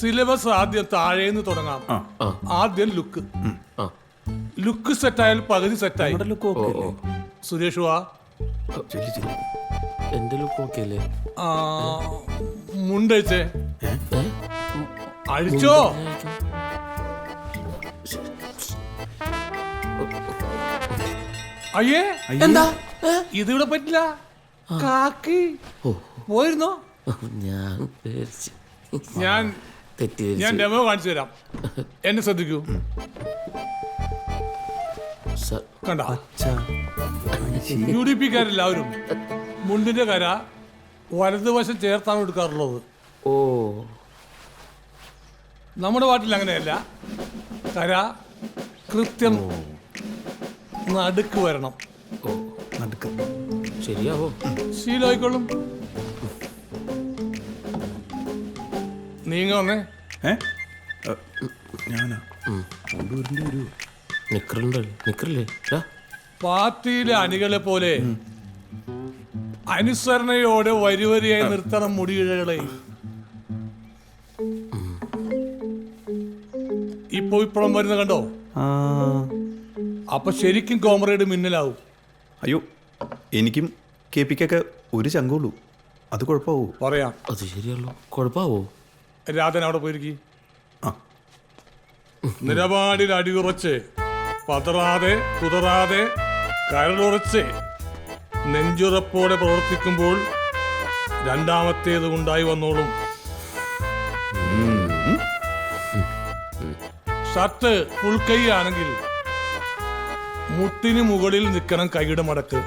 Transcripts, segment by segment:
Syllabus ആദ്യം താഴേന്ന് തുടങ്ങാം. ആദ്യം ലുക്ക്. ലുക്ക് സെറ്റായാൽ പകുതി സെറ്റായി. സുരേഷ് വാ. എന്റെ ലുക്ക് ഓക്കെ അല്ലേ ആ, മുണ്ടഴിച്ചേ അഴിച്ചോ. അയ്യേ. എന്താ? ഇതിവിടെ പറ്റില്ല. കാക്കി. പോയിരുന്നോ? ഞാൻ ഞാൻ ഞാൻ തെറ്റിദ്ധരിച്ചു ഡെമോ കാണിച്ചു തരാം. എന്നെ ശ്രദ്ധിക്കൂ. സ- കണ്ട? യു ഡി പിക്കാരെല്ലാവരും മുണ്ടിന്റെ കര വലതുവശം ചേർത്താണ് എടുക്കാറുള്ളത്. ഓ. നമ്മുടെ വാട്ടിൽ അങ്ങനെയല്ല. കര കൃത്യം നടുക്ക് വരണം. ശരിയാവോ? ശീലമായിക്കോളും. നീങ്ങ വന്നേ. ഏ? ഏ, ഞാനാ? കൊണ്ടുവരേണ്ടി വരുമോ നിക്കറുണ്ടല്ലോ. നിക്കറില്ലേ? ടാ. പാർട്ടിയിലെ അണികളെ പോലെ അനുസരണയോടെ വരിവരിയായി നിർത്തണം മുടിയിഴകളെ. ഇപ്പൊ ഇപ്പഴും വരുന്ന കണ്ടോ? ആ. അപ്പൊ ശരിക്കും കോമ്രേഡ് മിന്നലാവും. അയ്യോ എനിക്കും കെ പിക്കൊക്കെ ഒരു ചങ്കുള്ളൂ അത് കുഴപ്പാവോ പറയാം. അത് ശരിയല്ലോ കുഴപ്പാവോ രാധൻ അവിടെ പോയിരിക്കും. നിലപാടിൽ അടിയുറച്ച് പതറാതെ കുതറാതെ കരളുറച്ച് നെഞ്ചുറപ്പോടെ പ്രവർത്തിക്കുമ്പോൾ രണ്ടാമത്തേത് ഉണ്ടായി വന്നോളും. ഷർട്ട് ഫുൾ കൈ ആണെങ്കിൽ മുട്ടിന് മുകളിൽ നിൽക്കണം കൈയുടെ മടക്ക്.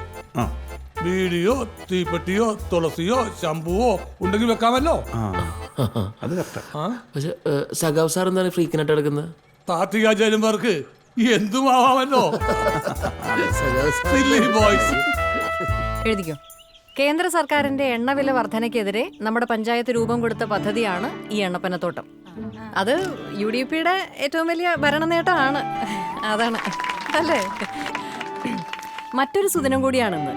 വീടിയോ തീപ്പെട്ടിയോ തുളസിയോ ശംഭുവോ ഉണ്ടെങ്കിൽ വെക്കാമല്ലോ. അത് കറക്റ്റാ പക്ഷെ സഖാവ് സാർ എന്താണ് ഫ്രീക്കനായിട്ട് കിടക്കുന്നത് താത്വികാചാര്യന്മാർക്ക് എന്തുമാവാമല്ലോ? സില്ലി ബോയ്സ് എഴുതിക്കോ. കേന്ദ്ര സർക്കാരിന്റെ എണ്ണവില വർധനയ്ക്കെതിരെ നമ്മുടെ പഞ്ചായത്ത് രൂപം കൊടുത്ത പദ്ധതിയാണ് ഈ എണ്ണപ്പനത്തോട്ടം. അത് യു ഡി പിയുടെ ഏറ്റവും വലിയ ഭരണ നേട്ടമാണ് അതാണ്. അല്ലേ? മറ്റൊരു സുദിനം കൂടിയാണിന്ന്.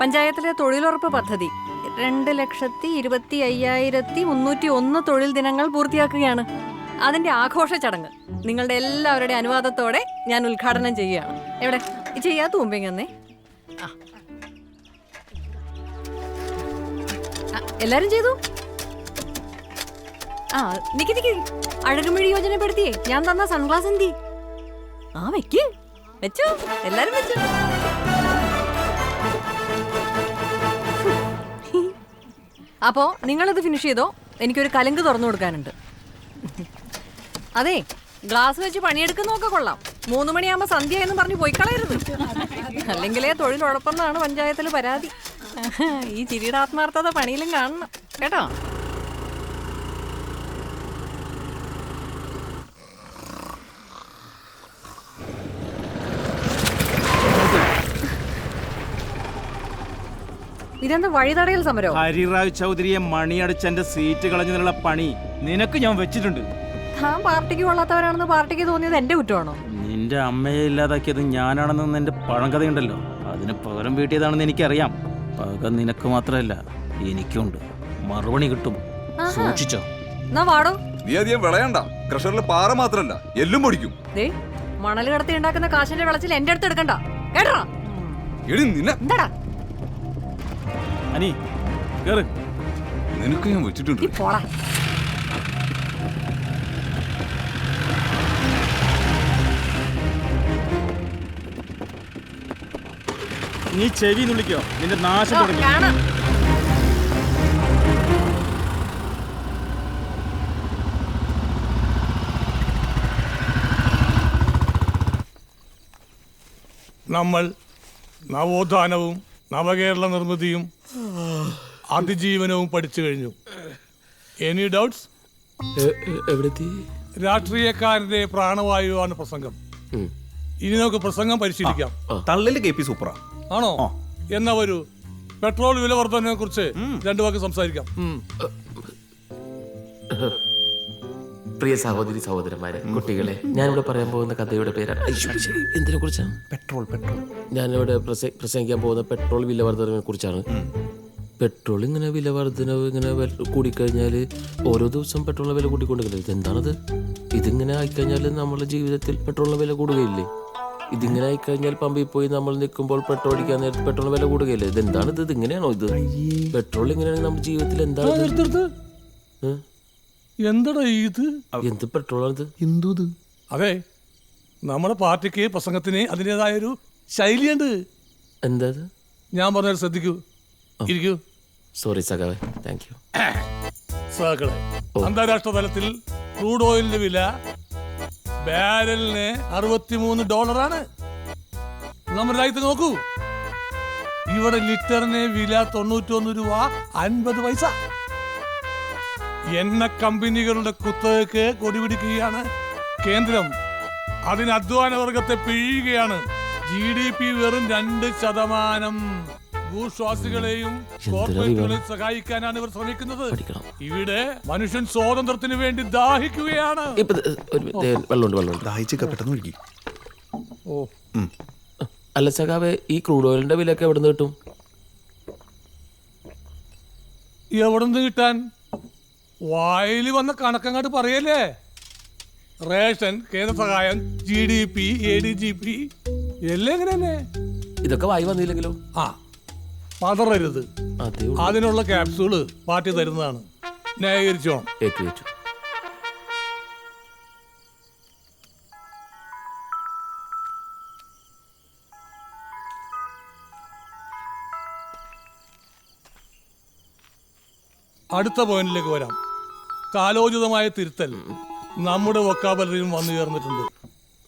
പഞ്ചായത്തിലെ തൊഴിലുറപ്പ് പദ്ധതി രണ്ട് ലക്ഷത്തി ഇരുപത്തി അയ്യായിരത്തി മുന്നൂറ്റി ഒന്ന് തൊഴിൽ ദിനങ്ങൾ പൂർത്തിയാക്കുകയാണ്. അതിന്റെ ആഘോഷ ചടങ്ങ്. നിങ്ങളുടെ എല്ലാവരുടെ അനുവാദത്തോടെ ഞാൻ ഉദ്ഘാടനം ചെയ്യുകയാണ്. എവിടെ? ചെയ്യാത്ത മുമ്പെങ്ങന്നേ എല്ലാരും ചെയ്തു? ആ നിക്ക് നിക്ക്. അഴകുമിഴി യോജനപ്പെടുത്തിയേ. ഞാൻ തന്ന സൺഗ്ലാസ് എന്തി? ആ വെക്ക്. വെച്ചോ. എല്ലാരും വെച്ചോ. അപ്പോ നിങ്ങളിത് ഫിനിഷ് ചെയ്തോ? എനിക്കൊരു കലങ്ക് തുറന്നു കൊടുക്കാനുണ്ട്. അതെ ഗ്ലാസ് വെച്ച് പണിയെടുക്കുന്നൊക്കെ കൊള്ളാം. മൂന്ന് മണിയാകുമ്പോ സന്ധ്യ എന്ന് പറഞ്ഞ് പോയി കളയരുത്. അല്ലെങ്കിലേ തൊഴിലുറപ്പെന്നാണ് പഞ്ചായത്തിൽ പരാതി. ഈ ചിരിയുടെ ആത്മാർത്ഥത പണിയിലും കാണണം. കേട്ടോ? ഇതെന്താ വഴിതടയൽ സമരം? ഹരിറാവ് ചൗധരിയെ മണിയടിച്ചെന്റെ സീറ്റ് കളഞ്ഞതിനുള്ള പണി നിനക്ക് ഞാൻ വെച്ചിട്ടുണ്ട്. താൻ പാർട്ടിക്ക് കൊള്ളാത്തവരാണെന്ന് പാർട്ടിക്ക് തോന്നിയത് എന്റെ കുറ്റമാണോ? നിന്റെ അമ്മയെ ഇല്ലാതാക്കിയത് ഞാനാണെന്ന് എന്റെ പഴങ്കഥയുണ്ടല്ലോ. അതിന് പകരം വീട്ടിയതാണെന്ന് എനിക്കറിയാം. പക നിനക്ക് മാത്രമല്ല എനിക്കുണ്ട്. മറുപടി കിട്ടും. സൂക്ഷിച്ചോ. എന്നാ വാടോ. നീ അധികം വിളയണ്ട. ക്രഷറിൽ പാറ മാത്രല്ല എല്ലും പൊടിക്കും. ദേ മണൽ കടത്തി ഉണ്ടാക്കുന്ന കാശിന്റെ വെളച്ചിൽ എന്റെ അടുത്ത് എടുക്കണ്ട. കേട്ടോ എടി നിന്നെ എന്താടാ? അനി കേറ്. നിനക്ക് ഞാൻ വെച്ചിട്ടുണ്ട്. നീ പോടാ. നീ ചെവി നുള്ളിക്കോ. നിന്റെ നാശം തുടങ്ങി നമ്മൾ നവോത്ഥാനവും നവകേരള നിർമ്മിതിയും അതിജീവനവും പഠിച്ചു കഴിഞ്ഞു. എനി ഡൗട്ട്സ് രാഷ്ട്രീയക്കാരന്റെ പ്രാണവായുവാണ് പ്രസംഗം. ഇനി നമുക്ക് പ്രസംഗം പരിശീലിക്കാം. തള്ളിൽ കെ പി സൂപ്പറാ ആണോ? എന്നാ വരൂ. പെട്രോൾ വില വർധനയെ കുറിച്ച് രണ്ടു വാക്ക് സംസാരിക്കാം. പ്രിയ സഹോദരി സഹോദരന്മാരെ കുട്ടികളെ ഞാനിവിടെ പറയാൻ പോകുന്ന കഥയുടെ പേരാണ്. എന്തിനെ കുറിച്ചാണ്? Petrol petrol. ഞാനിവിടെ പ്രസ- പ്രസംഗിക്കാൻ പോകുന്ന പെട്രോൾ വില വർധനവിനെ കുറിച്ചാണ്. പെട്രോൾ ഇങ്ങനെ വില വർധനവ് ഇങ്ങനെ കൂടിക്കഴിഞ്ഞാൽ ഓരോ ദിവസം പെട്രോളിന് വില കൂട്ടിക്കൊണ്ടിരിക്കുന്നത് ഇതെന്താണത്? ഇതിങ്ങനെ ആയിക്കഴിഞ്ഞാൽ നമ്മുടെ ജീവിതത്തിൽ പെട്രോളിന് വില കൂടുകയില്ലേ? ഇതിങ്ങനെ ആയിക്കഴിഞ്ഞാൽ പമ്പിൽ പോയി നമ്മൾ നിൽക്കുമ്പോൾ പെട്രോൾ അടിക്കാൻ നേരത്തെ പെട്രോളിന് വില കൂടുകയില്ലേ? ഇതെന്താണിത്? ഇത്? ഇങ്ങനെയാണോ ഇത് പെട്രോൾ ഇങ്ങനെയാണെങ്കിൽ നമ്മുടെ ജീവിതത്തിൽ എന്താണ്? എന്തടാ ഇത്? എന്ത് പെട്രോളാണിത് എന്തോ ഇത് അതെ നമ്മുടെ പാർട്ടിക്ക് പ്രസംഗത്തിന് അതിന്റെതായൊരു ശൈലിയുണ്ട്. എന്താ ഇത്? ഞാൻ പറഞ്ഞത് ശ്രദ്ധിക്കൂ. ഇരിക്കൂ. സോറി സഖാവേ. താങ്ക് യു സഹകളെ അന്താരാഷ്ട്ര തലത്തിൽ ക്രൂഡ് ഓയിലിന്റെ വില ബാരലിന് അറുപത്തിമൂന്ന് ഡോളറാണ്. നമ്മുടെ രാജ്യത്ത് നോക്കൂ. ഇവിടെ ലിറ്ററിന് വില തൊണ്ണൂറ്റൊന്ന് രൂപ അൻപത് പൈസ. എണ്ണ കമ്പനികളുടെ കുത്തകക്ക് കൊടിപിടിക്കുകയാണ് കേന്ദ്രം അതിന് അധ്വാന വർഗത്തെ പിഴിയുകയാണ്. ജി ഡി പി വെറും രണ്ട് ശതമാനം. ഭൂശ്വാസികളെയും കോർപ്പറേറ്റുകളെയും സഹായിക്കാനാണ് ഇവർ ശ്രമിക്കുന്നത്. ഇവിടെ മനുഷ്യൻ സ്വാതന്ത്ര്യത്തിന് വേണ്ടി ദാഹിക്കുകയാണ്. ഇപ്പൊ ഒരു ദേ, വെള്ളമുണ്ട് വെള്ളമുണ്ട്. പെട്ടെന്ന് ഒഴുകി. ഓ. അല്ല സഖാവേ ഈ ക്രൂഡ് ഓയിലിന്റെ വിലയൊക്കെ എവിടെ നിന്ന് കിട്ടും? എവിടെ നിന്ന് കിട്ടാൻ? വായിൽ വന്ന കണക്കങ്ങാട്ട് പറയല്ലേ? റേഷൻ കേന്ദ്ര സഹായം G D P A D G P എല്ലാം ഇങ്ങനെ തന്നെ ഇതൊക്കെ വായി വന്നില്ലെങ്കിലോ? ആ പതറരുത്. അതേ അതിനുള്ള ക്യാപ്സൂൾ പാർട്ടി തരുന്നതാണ്. ന്യായീകരിച്ചോ? ഏറ്റു ഏറ്റു. അടുത്ത പോയിന്റിലേക്ക് വരാം. കാലോചിതമായ തിരുത്തൽ നമ്മുടെ വൊക്കാബലറിയും വന്നു ചേർന്നിട്ടുണ്ട്.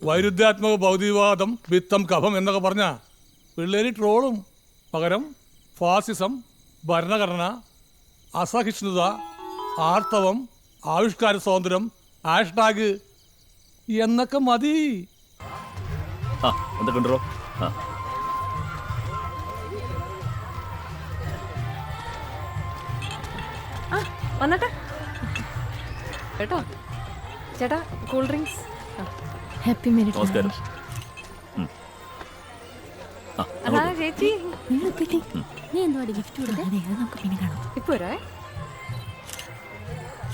വൈരുദ്ധ്യാത്മക ഭൗതികവാദം വിത്തം കഫം എന്നൊക്കെ പറഞ്ഞ പിള്ളേര് ട്രോളും. പകരം ഫാസിസം ഭരണഘടന അസഹിഷ്ണുത ആർത്തവം ആവിഷ്കാര സ്വാതന്ത്ര്യം ഹാഷ്ടാഗ് എന്നൊക്കെ മതി. എന്തൊക്കെയുണ്ടോ വന്നട്ടെ. കേട്ടോ? ചേട്ടാ കൂൾ ഡ്രിങ്ക്സ് ഹാപ്പി മിനിറ്റ് നമസ്കാരം. അതാ ചേച്ചി. നീ എന്തുവാടി ഗിഫ്റ്റ് കൊടുത്തേ? അതെ അത് നമുക്ക് പിന്നെ കാണാം. ഇപ്പൊ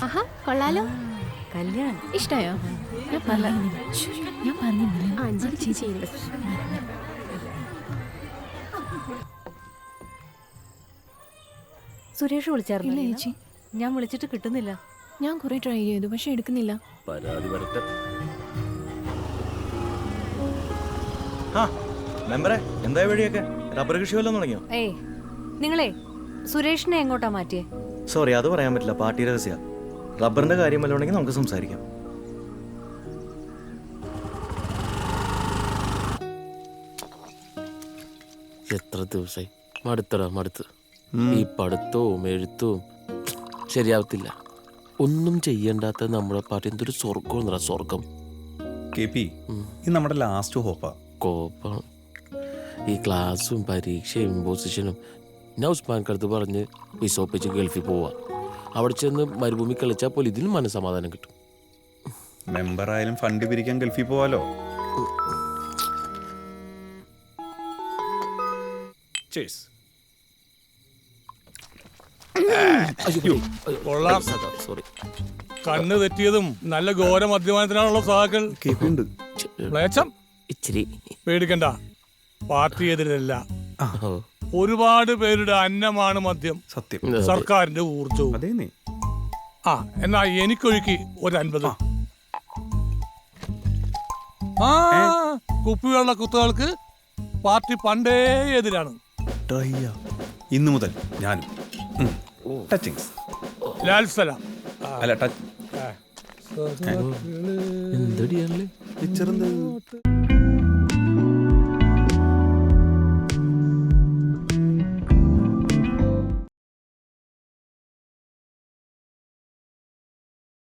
ആഹാ കൊള്ളാലോ. കല്യാണം. ഇഷ്ടായോ? ഞാൻ പറഞ്ഞില്ല. ഞാൻ പറഞ്ഞില്ല. അത് ചേച്ചി. സുരേഷ് വിളിച്ചായിരുന്നു ഞാൻ വിളിച്ചിട്ട് കിട്ടുന്നില്ല. ഞാൻ കുറെ ട്രൈ ചെയ്തു പക്ഷെ എടുക്കുന്നില്ല. പരാതി വരട്ടെ. ആ മെമ്പറെ എന്താ വഴിയൊക്കെ? റബ്ബർ കൃഷി വല്ലതും തുടങ്ങിയോ? ഏയ് നിങ്ങളെ സുരേഷിനെ എങ്ങോട്ടാ മാറ്റിയേ? സോറി അത് പറയാൻ പറ്റില്ല പാർട്ടി രഹസ്യ. റബ്ബറിന്റെ കാര്യം വല്ലതും ഉണ്ടെങ്കിൽ നമുക്ക് സംസാരിക്കാം. എത്ര ദിവസമായി മടുത്തടാ മടുത്ത്. ഈ പഠിത്തവും എഴുത്തവും ശരിയാവത്തില്ല. ഒന്നും ചെയ്യണ്ടാത്ത നമ്മളെ പാട്ട് എന്തൊരു സ്വർഗം സ്വർഗം കെ പി ഇത് നമ്മുടെ ലാസ്റ്റ് ഹോപ്പാ കോപ്പാണ്. ഈ ക്ലാസ്സും പരീക്ഷയും ഇമ്പോസിഷനും ഞാൻ ഉസ്മാൻ കടുത്ത് പറഞ്ഞ് വിസോപ്പിച്ച് ഗൾഫിൽ പോവാ. അവിടെ ചെന്ന് മരുഭൂമി കളിച്ചാൽ പോലും ഇതിനും മനസ്സമാധാനം കിട്ടും. മെമ്പർ ആയാലും ഫണ്ട് പിരിക്കാൻ ഗൾഫിൽ പോവാലോ? ചേസ് കൊള്ളാം. സോറി കണ്ണ് തെറ്റിയതും നല്ല ഘോര മദ്യപാനത്തിനാണുള്ള സഹാക്കൾ മ്ലേച്ഛം ഇച്ചിരി. പേടിക്കണ്ട. പാർട്ടി എതിരല്ല. ഒരുപാട് പേരുടെ അന്നമാണ് മദ്യം. സത്യം. സർക്കാരിന്റെ ഊർജവും അതേ ആ എന്നാ എനിക്കൊഴുക്കി ഒരു അൻപത് ആ കുപ്പിവെള്ള കുത്തുകൾക്ക് പാർട്ടി പണ്ടേ എതിരാണ്. ഇന്നു മുതൽ ഞാനും. ടച്ചിങ്സ് ലാൽ സലാം. അല്ല ടച്ച് എന്തടിയാണല്ലേ? പിക്ചർ എന്ത്